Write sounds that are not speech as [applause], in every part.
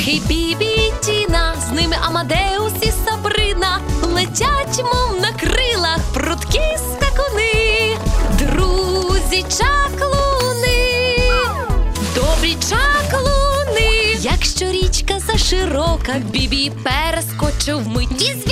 Бібі і Тіна, з ними Амадеус і Сабрина летять, мов на крилах, прудкі скакуни, друзі чаклуни, добрі чаклуни. Якщо річка заширока, Бібі перескочив мить.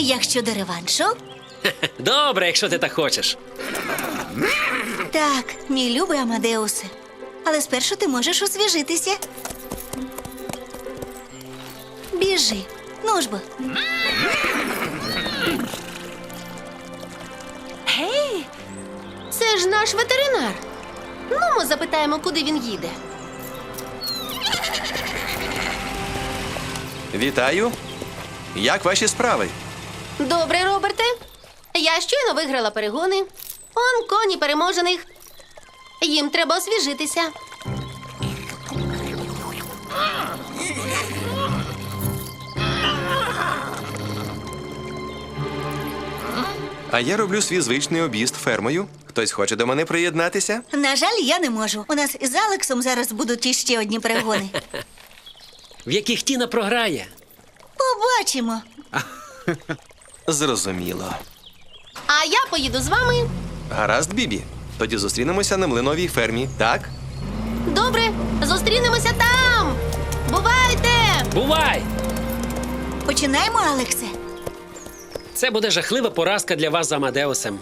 Як щодо реваншу? [laughs] Добре, якщо ти так хочеш. Так, мій любий Амадеусе. Але спершу ти можеш освіжитися. Біжи. Ну ж бо. Гей, це ж наш ветеринар. Ну, ми запитаємо, куди він їде. Вітаю. Як ваші справи? Добре, Роберте. Я щойно виграла перегони. Он коні переможених. Їм треба освіжитися. А я роблю свій звичний об'їзд фермою. Хтось хоче до мене приєднатися? На жаль, я не можу. У нас із Алексом зараз будуть іще одні перегони. [laughs] В яких Тіна програє. Побачимо. [laughs] Зрозуміло. А я поїду з вами. Гаразд, Бібі. Тоді зустрінемося на млиновій фермі, так? Добре, зустрінемося там. Бувайте! Бувай! Починаємо, Алексе. Це буде жахлива поразка для вас з Амадеусом.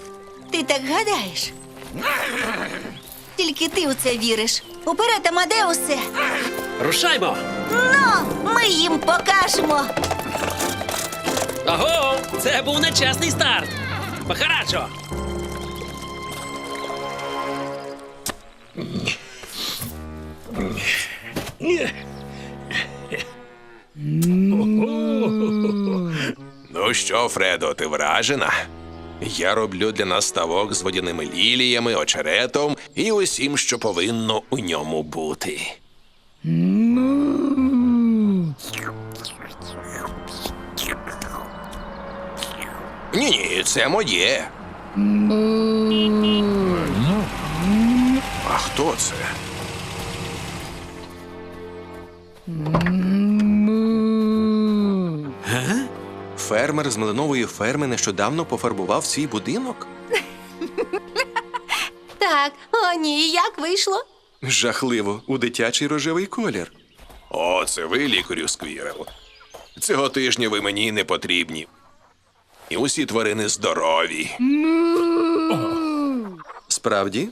Ти так гадаєш? Тільки ти у це віриш. Уперед, Амадеусе! Рушаймо! Ну, ми їм покажемо. Аго! Це був нечесний старт! Махараджо! Ну що, Фредо, ти вражена? Я роблю для нас ставок з водяними ліліями, очеретом і усім, що повинно у ньому бути. Це моє. А хто це? Фермер з млинової ферми нещодавно пофарбував свій будинок. Так, о ні, як вийшло? Жахливо, у дитячий рожевий колір. О, це ви, лікарю Сквірел. Цього тижня ви мені не потрібні. І усі тварини здорові. Справді?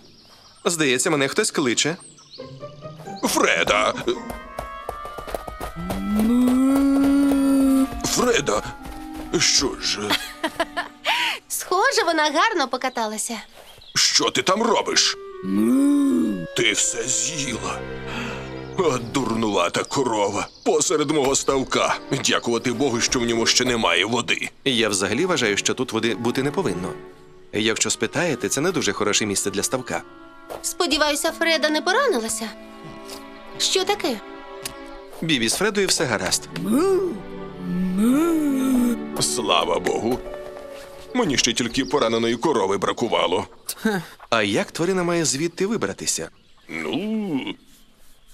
Здається, мене хтось кличе. Фреда. Фреда. Що ж, Схоже, вона гарно покаталася. що ти там робиш? Ти все з'їла. От дурнувата корова посеред мого ставка. Дякувати Богу, що в ньому ще немає води. Я взагалі вважаю, що тут води бути не повинно. Якщо спитаєте, це не дуже хороше місце для ставка. Сподіваюся, Фреда не поранилася. Що таке? Бібі з Фредою все гаразд. Слава Богу. Мені ще тільки пораненої корови бракувало. А як тварина має звідти вибратися? Ну,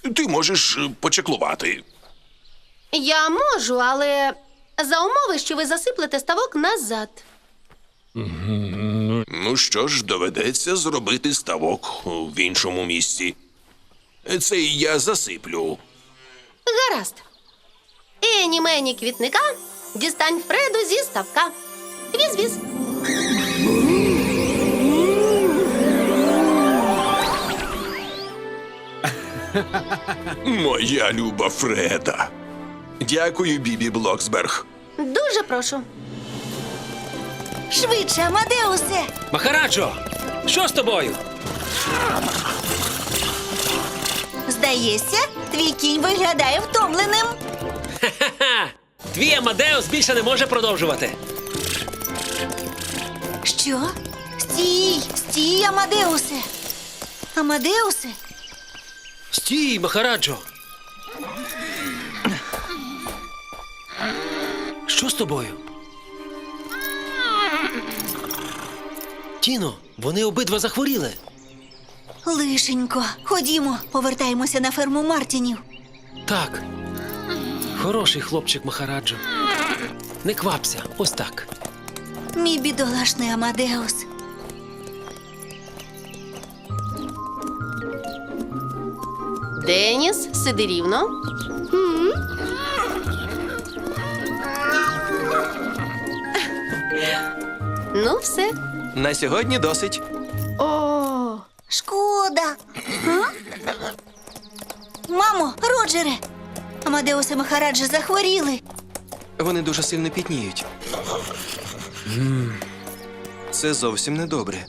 ти можеш почеклувати. Я можу, але За умови, що ви засиплете ставок назад. Ну що ж, доведеться зробити ставок в іншому місці. Це і я засиплю. Гаразд. Ені мені квітника, дістань Фреду зі ставка. Віз-віз. [laughs] Моя люба Фреда. Дякую, Бібі Блоксберг. Дуже прошу. Швидше, Амадеусе! Махараджо! Що з тобою? Здається, твій кінь виглядає втомленим. Ха! Твій Амадеус більше не може продовжувати. Що? Стій! Стій, Амадеусе! Амадеусе? Стій, Махараджо! Що з тобою? Тіно, вони обидва захворіли. Лишенько, ходімо, повертаємося на ферму Мартінів. Так. Хороший хлопчик Махараджо. Не квапся, ось так. Мій бідолашний Амадеус. Деніс, сиди рівно. Ну, все. На сьогодні досить. О, Шкода. Мамо, Роджере! Амадеус і Махараджа захворіли. Вони дуже сильно пітніють. Це зовсім не добре.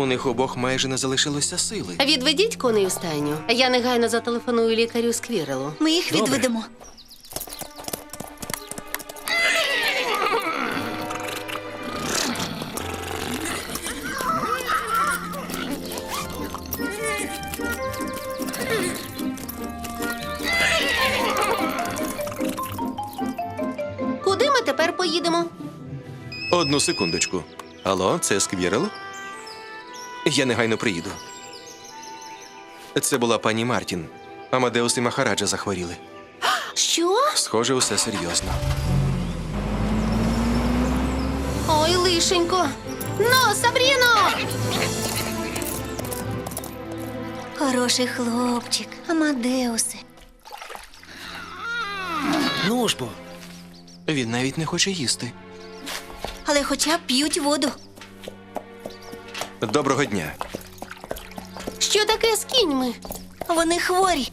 У них обох майже не залишилося сили. відведіть коней у стайню. Я негайно зателефоную лікарю Сквірелу. Ми їх Добре. відведемо. Куди ми тепер поїдемо? Одну секундочку. Алло, це Сквірел? Я негайно приїду. Це була пані Мартін. Амадеус і Махараджа захворіли. Що? Схоже, усе серйозно. Ой, лишенько. Ну, Сабріно! Хороший хлопчик, Амадеусе. Ну ж бо. Він навіть не хоче їсти. Але хоча б п'ють воду. Доброго дня. Що таке з кіньми? Вони хворі.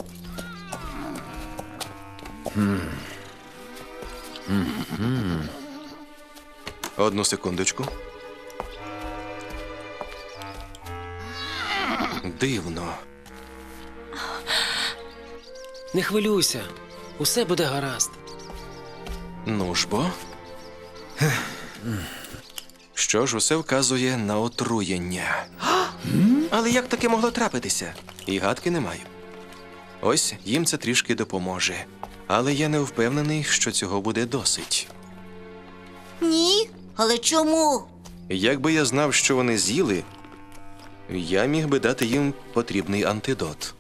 Одну секундочку. Дивно. Не хвилюйся. Усе буде гаразд. Ну ж бо. Що ж, усе вказує на отруєння. Але як таке могло трапитися? І гадки не маю. Ось їм це трішки допоможе. Але я не впевнений, що цього буде досить. Ні. Але чому? Якби я знав, що вони з'їли, я міг би дати їм потрібний антидот.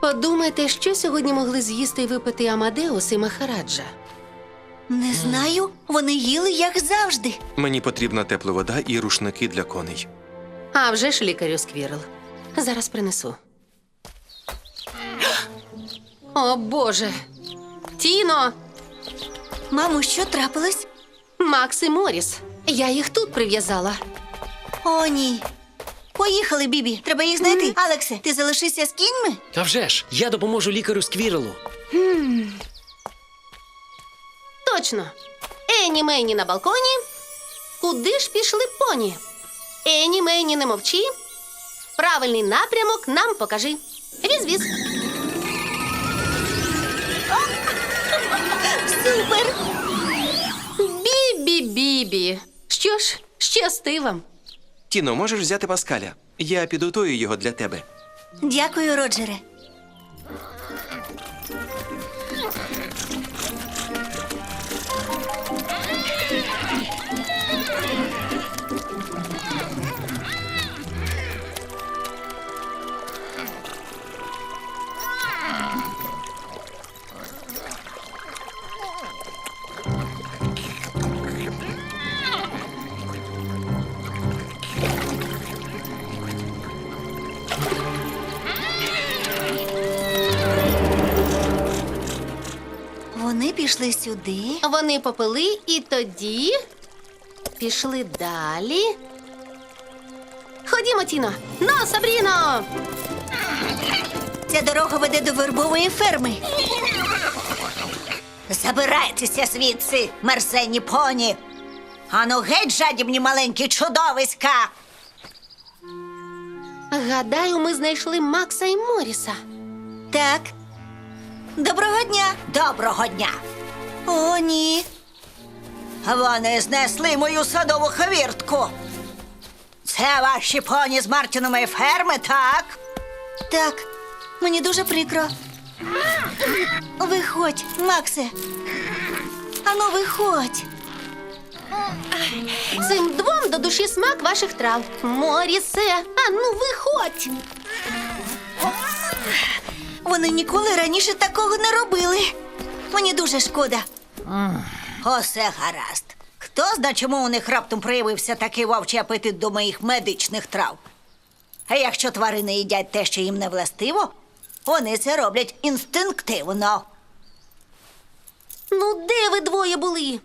Подумайте, що сьогодні могли з'їсти і випити Амадеус і Махараджа. Не знаю. Вони їли, як завжди. Мені потрібна тепла вода і рушники для коней. А вже ж лікарю Сквірел. Зараз принесу. О, Боже. Тіно, Мамо, що трапилось? Макс і Моріс. Я їх тут прив'язала. О, ні. Поїхали, Бібі. Треба їх знайти. Алексе, ти залишишся з кіньми? А вже ж, я допоможу лікарю Сквірелу. Точно. Ені Мені на балконі. Куди ж пішли поні? Ені Мені не мовчи. Правильний напрямок нам покажи. Віз-віз. Супер! Бібі-бібі. Що ж, щасти вам. Тіно, можеш взяти Паскаля? Я підготую його для тебе. Дякую, Роджере. Пішли сюди. Вони попили і тоді пішли далі. Ходімо, Тіно. Ну, Сабріно! Ця дорога веде до вербової ферми. Забирайтеся звідси, мерзенні поні. Ану геть, жадібні маленькі чудовиська. Гадаю, ми знайшли Макса і Моріса. Так. Доброго дня. Доброго дня. О, ні. Вони знесли мою садову хвіртку. Це ваші поні з Мартінової ферми, так? Так, мені дуже прикро. Виходь, Максе. Ану, виходь. Цим двом до душі смак ваших трав. Морісе, а ну виходь. Вони ніколи раніше такого не робили. Мені дуже шкода. Усе гаразд. Хто зна, чому у них раптом проявився такий вовчий апетит до моїх медичних трав? А якщо тварини їдять те, що їм не властиво, вони це роблять інстинктивно. Ну, де ви двоє були?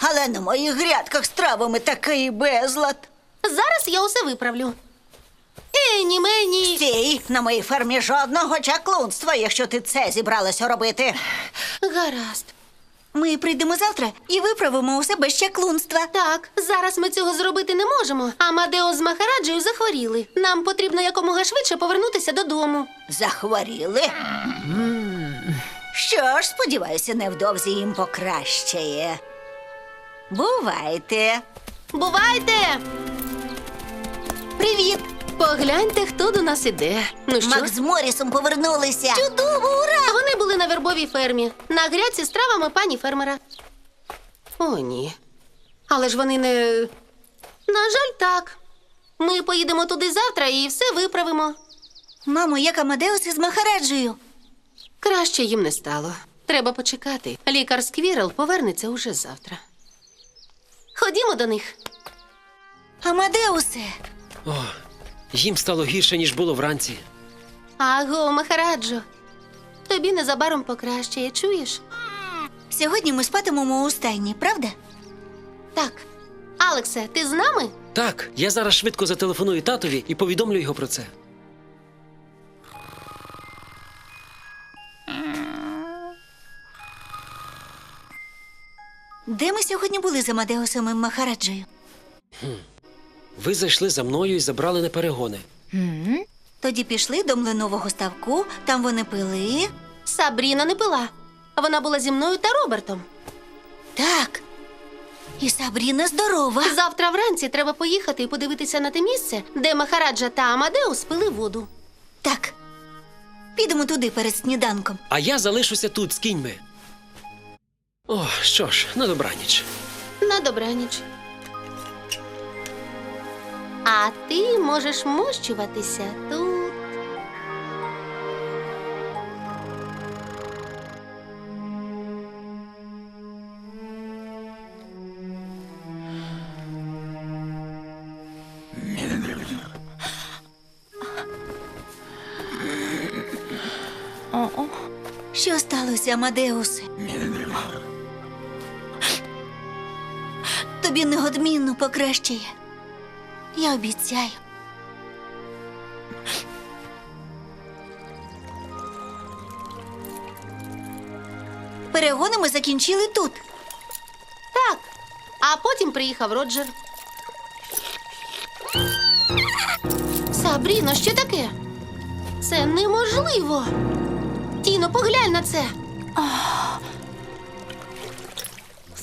Але на моїх грядках з травами такий безлад. Зараз я усе виправлю. Ені мені. Стій, на моїй фермі жодного чаклунства, якщо ти це зібралася робити. Гаразд. Ми прийдемо завтра і виправимо усе без чаклунства. Так, зараз ми цього зробити не можемо. Амадео з Махараджею захворіли. Нам потрібно якомога швидше повернутися додому. Захворіли? Що ж, сподіваюся, невдовзі їм покращає. Бувайте. Бувайте! Привіт! Погляньте, хто до нас іде. Ну що? Макс з Морісом повернулися. Чудово, ура! Вони були на вербовій фермі. На грядці з травами пані фермера. О, ні. Але ж вони не. На жаль, так. Ми поїдемо туди завтра і все виправимо. Мамо, як Амадеус із Махараджею. Краще їм не стало. Треба почекати. Лікар Сквірел повернеться уже завтра. Ходімо до них. Амадеусе. О, їм стало гірше, ніж було вранці. Аго, Махараджо. Тобі незабаром покращає, чуєш? Сьогодні ми спатимемо у стайні, правда? Так. Алексе, ти з нами? Так, я зараз швидко зателефоную татові і повідомлю його про це. Де ми сьогодні були з Амадеусом і Махараджею? Ви зайшли за мною і забрали на перегони. Тоді пішли до млинового ставку, там вони пили. Сабріна не пила. Вона була зі мною та Робертом. Так. І Сабріна здорова. Завтра вранці треба поїхати і подивитися на те місце, де Махараджа та Амадеус пили воду. Так. Підемо туди перед сніданком. А я залишуся тут з кіньми. О, що ж, на добраніч. На добраніч. А ти можеш мощуватися тут. Що сталося, Амадеусе? Тобі неодмінно покращає. Я обіцяю. Перегони ми закінчили тут. Так. А потім приїхав Роджер. Сабріно, що таке? Це неможливо. Тіно, поглянь на це.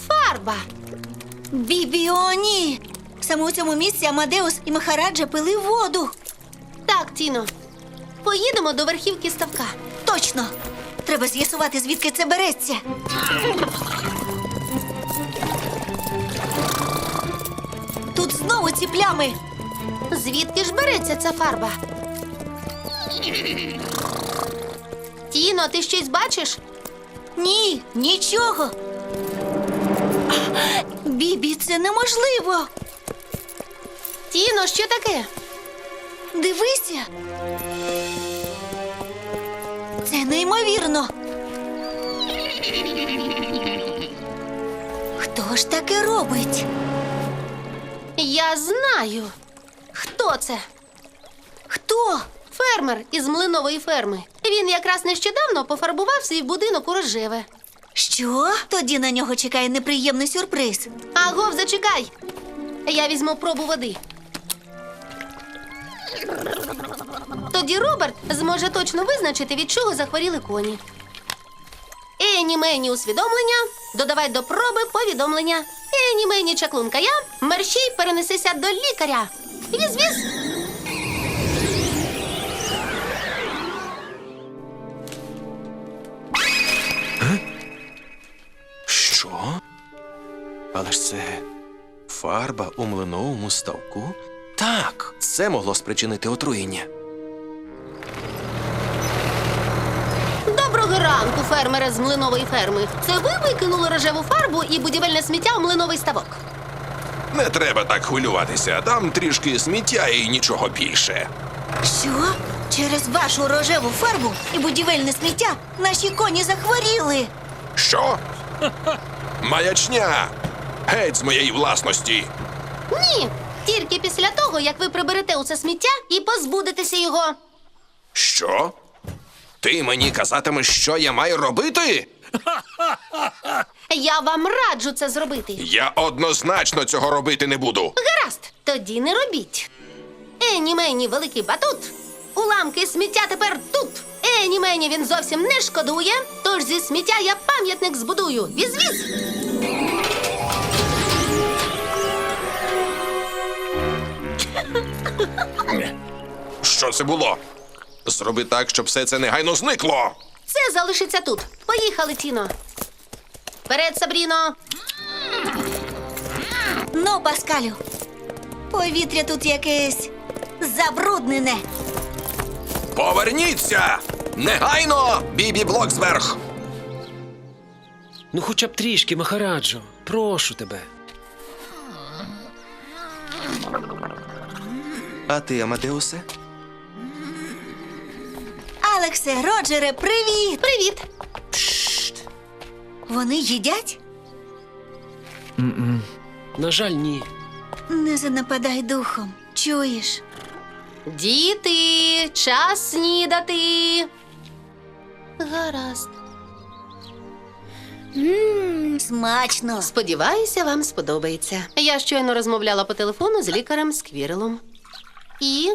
Фарба. Бібіоні! Саме у цьому місці Амадеус і Махараджа пили воду. Так, Тіно. Поїдемо до верхівки ставка. Точно! Треба з'ясувати, звідки це береться. Тут знову ці плями. Звідки ж береться ця фарба? Тіно, ти щось бачиш? Ні, нічого. Бібі, це неможливо. Тіно, що таке? Дивися. Це неймовірно. Хто ж таке робить? Я знаю. Хто це? Хто? Фермер із млинової ферми. Він якраз нещодавно пофарбував свій будинок у рожеве. Що? Тоді на нього чекає неприємний сюрприз. Агов, зачекай. Я візьму пробу води. Тоді Роберт зможе точно визначити, від чого захворіли коні. Ені мені усвідомлення, додавай до проби повідомлення. Ені мені чаклунка я, мерщій перенесися до лікаря. Віз-віз. Що? Але ж це фарба у млиновому ставку? Так, це могло спричинити отруєння. Доброго ранку, фермере з млинової ферми. Це ви викинули рожеву фарбу і будівельне сміття у млиновий ставок. Не треба так хвилюватися. Там трішки сміття і нічого більше. Що? Через вашу рожеву фарбу і будівельне сміття наші коні захворіли. Що? Маячня! Геть з моєї власності! Ні, тільки після того, як ви приберете усе сміття і позбудетеся його. Що? Ти мені казатимеш, що я маю робити? [laughs] Я вам раджу це зробити. Я однозначно цього робити не буду. Гаразд, тоді не робіть. Ені мені великий батут. Уламки сміття тепер тут. Ені мені він зовсім не шкодує. Тож зі сміття я пам'ятник збудую. Віз-віз. Що це було? Зроби так, щоб все це негайно зникло. Це залишиться тут. Поїхали, Тіно. Вперед, Сабріно. Ну, Паскалю, повітря тут якесь забруднене. Поверніться! Негайно, Бібі Блоксберг! Ну, хоча б трішки, Махараджо. Прошу тебе. А ти, Амадеусе? Алексе, Роджере, привіт! Привіт. Вони їдять? На жаль, ні. Не занападай духом. Чуєш? Діти, час снідати. Гаразд. Смачно. Сподіваюся, вам сподобається. Я щойно розмовляла по телефону з лікарем Сквірелом. І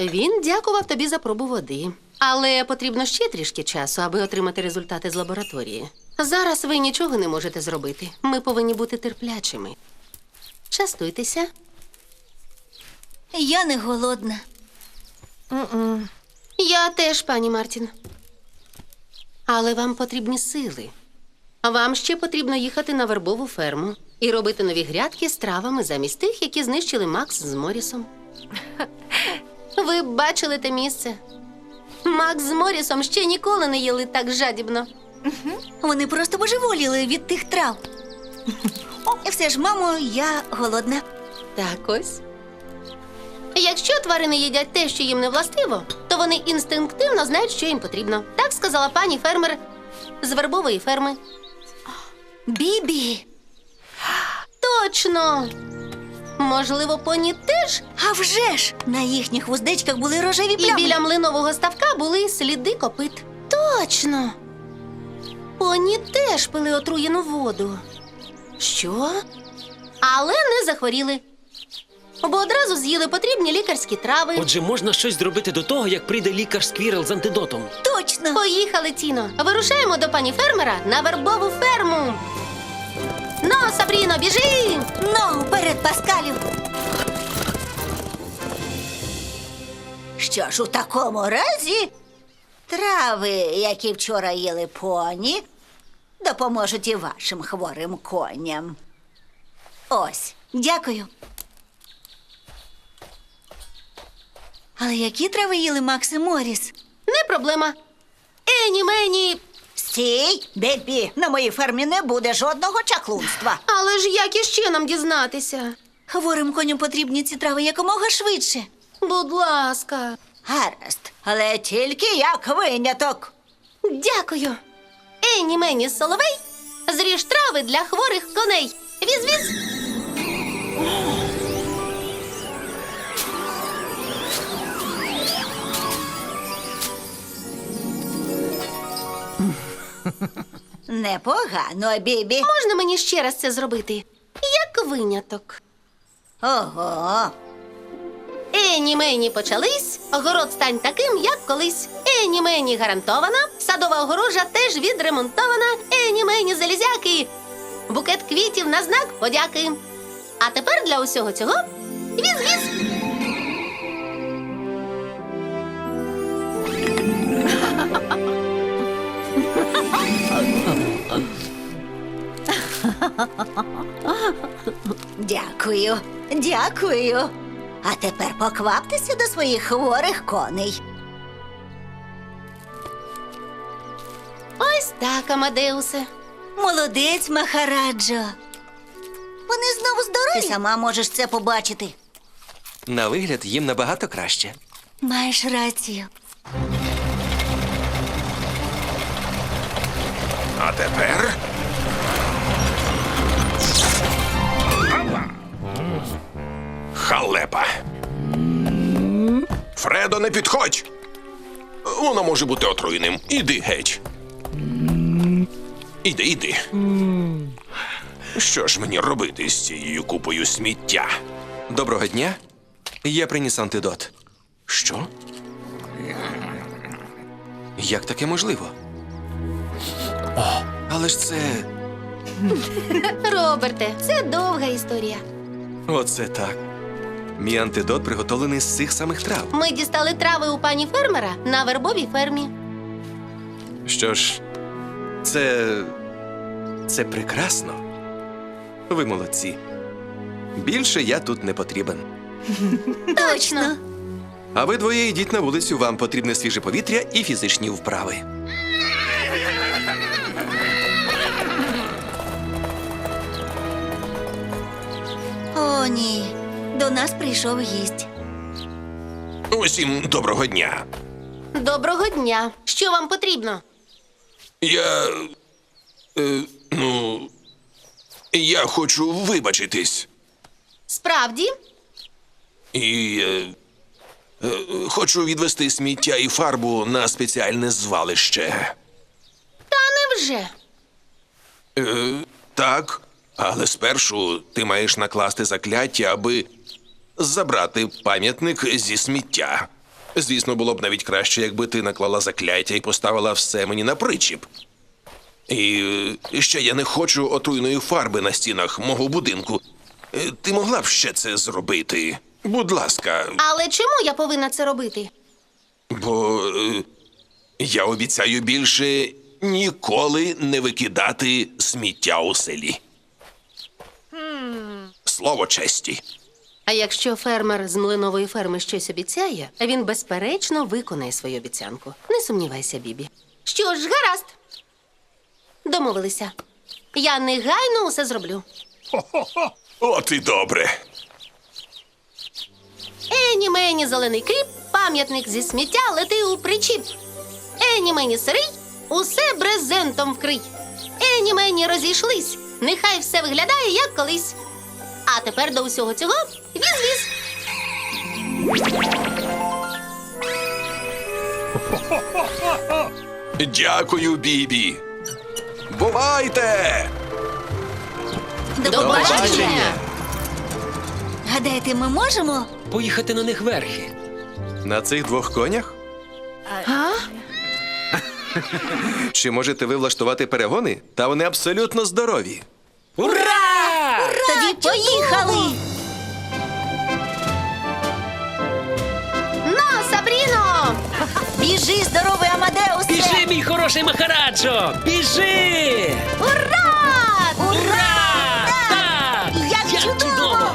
він дякував тобі за пробу води. Але потрібно ще трішки часу, аби отримати результати з лабораторії. Зараз ви нічого не можете зробити. Ми повинні бути терплячими. Частуйтеся. Я не голодна. Я теж, пані Мартін. Але вам потрібні сили. Вам ще потрібно їхати на вербову ферму і робити нові грядки з травами замість тих, які знищили Макс з Морісом. Ви б бачили те місце. Макс з Морісом ще ніколи не їли так жадібно. Вони просто божеволіли від тих трав. І все ж, мамо, я голодна. Так ось. Якщо тварини їдять те, що їм не властиво, то вони інстинктивно знають, що їм потрібно. Так сказала пані фермер з вербової ферми. Бібі, Точно. Можливо, поні теж. а вже ж на їхніх вуздечках були рожеві І плями. біля млинового ставка були сліди копит. Точно. Поні теж пили отруєну воду. Що? Але не захворіли. Бо одразу з'їли потрібні лікарські трави. Отже, можна щось зробити до того, як прийде лікар Сквірел з антидотом. Точно. Поїхали, Тіно. Вирушаємо до пані фермера на вербову ферму. Ну, Сабріно, біжи! Ну, вперед, Паскалю. Що ж у такому разі трави, які вчора їли поні, допоможуть і вашим хворим коням. Ось, дякую. Але які трави їли Макс і Моріс? Не проблема. Ені мені. Стій, Бебі, на моїй фермі не буде жодного чаклунства. Але ж як іще нам дізнатися? Хворим коням потрібні ці трави якомога швидше. Будь ласка. Гаразд, але тільки як виняток. Дякую. Ені мені соловей. Зріж трави для хворих коней. Віз-віз. Непогано, Бібі. Можна мені ще раз це зробити? Як виняток. Ого. Ені мені почались, огород стань таким, як колись. Ені мені гарантована, садова огорожа теж відремонтована. Ені мені залізяки. Букет квітів на знак подяки. А тепер для усього цього віз-віз. Дякую, дякую. А тепер покваптеся до своїх хворих коней. Ось так, Амадеусе. Молодець, Махараджо. Вони знову здорові. Ти сама можеш це побачити. На вигляд їм набагато краще. Маєш рацію. А тепер. Халепа. Фредо, не підходь. Воно може бути отруєним. Іди геть. Іди, іди. Що ж мені робити з цією купою сміття? Доброго дня. Я приніс антидот. Що? Як таке можливо? О, але ж це. Роберте, це довга історія. Оце так. Мій антидот приготовлений з цих самих трав. Ми дістали трави у пані фермера на вербовій фермі. Що ж, це. це прекрасно. Ви молодці. Більше я тут не потрібен. [laughs] Точно. А ви двоє йдіть на вулицю, вам потрібне свіже повітря і фізичні вправи. О, ні. До нас прийшов гість. Усім доброго дня. Доброго дня. Що вам потрібно? Я. Е, ну. Я хочу вибачитись. Справді? І. Е, е, хочу відвести сміття і фарбу на спеціальне звалище. Та невже? Е, так, але спершу ти маєш накласти закляття, аби забрати пам'ятник зі сміття. Звісно, було б навіть краще, якби ти наклала закляття і поставила все мені на причіп. І е, ще я не хочу отруйної фарби на стінах мого будинку. Е, Ти могла б ще це зробити. Будь ласка, Але чому я повинна це робити? бо е, я обіцяю більше ніколи не викидати сміття у селі. Слово честі. А якщо фермер з млинової ферми щось обіцяє, він безперечно виконає свою обіцянку. Не сумнівайся, Бібі. Що ж, гаразд. Домовилися. Я негайно усе зроблю. От і добре. Ені мені зелений кріп, пам'ятник зі сміття лети у причіп. Ені мені сирий, усе брезентом вкрий. Ені мені розійшлись, нехай все виглядає, як колись. А тепер до усього цього віз-віз. Дякую, Бібі. Бувайте! До побачення! Гадаєте, ми можемо? Поїхати на них верхи. На цих двох конях? А? Чи можете ви влаштувати перегони? Та вони абсолютно здорові. Ура! Поїхали! На, Сабріно! Біжи, здоровий Амадеусе! Біжи, мій хороший Махараджо! Біжи! Ура! Ура! Так! Як чудово!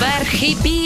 Верхи Бібі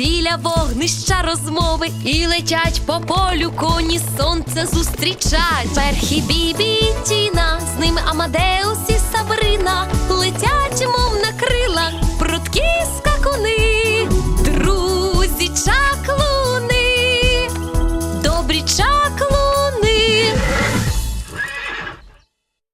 біля вогнища розмови і летять по полю коні сонце зустрічать. Перхі бібі і тіна, з ними Амадеус і Сабрина летять, мов на крила.